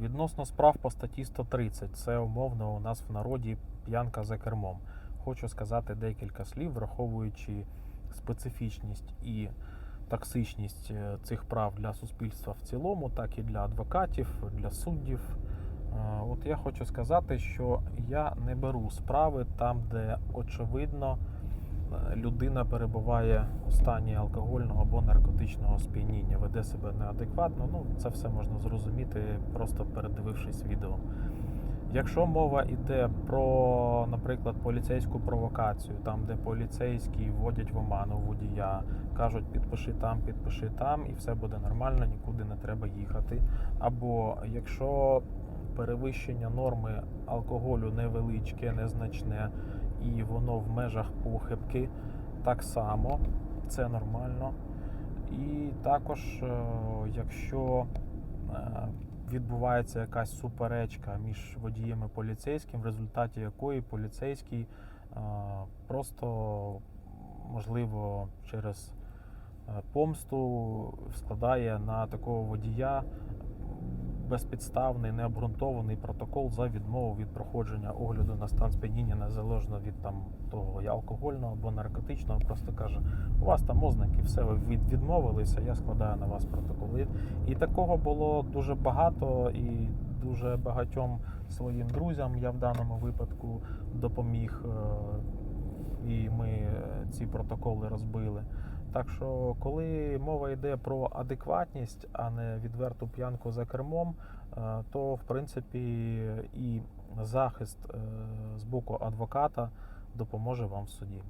Відносно справ по статті 130, це умовно у нас в народі п'янка за кермом. Хочу сказати декілька слів, враховуючи специфічність і токсичність е, цих прав для суспільства в цілому, так і для адвокатів, для суддів. Е, От я хочу сказати, що я не беру справи там, де очевидно людина перебуває у стані алкогольного або наркотичного сп'яніння, веде себе неадекватно. Ну, це все можна зрозуміти, просто передивившись відео. Якщо мова йде про, наприклад, поліцейську провокацію, там, де поліцейські вводять в оману водія, кажуть, підпиши там, підпиши там, і все буде нормально, нікуди не треба їхати. Або якщо перевищення норми алкоголю невеличке, незначне, і воно в межах похибки, так само це нормально. І також, е, якщо е, відбувається якась суперечка між водієм і поліцейським, в результаті якої поліцейський е, просто, можливо, через помсту складає на такого водія безпідставний, необґрунтований протокол за відмову від проходження огляду на стан сп'яніння незалежно від там того алкогольного або наркотичного, просто каже, у вас там ознаки, все ви від, відмовилися, я складаю на вас протокол. І, і такого було дуже багато, і дуже багатьом своїм друзям я в даному випадку допоміг. е, І ми е, ці протоколи розбили. Так що, коли мова йде про адекватність, а не відверту п'янку за кермом, е, то в принципі і захист е, з боку адвоката допоможе вам в суді.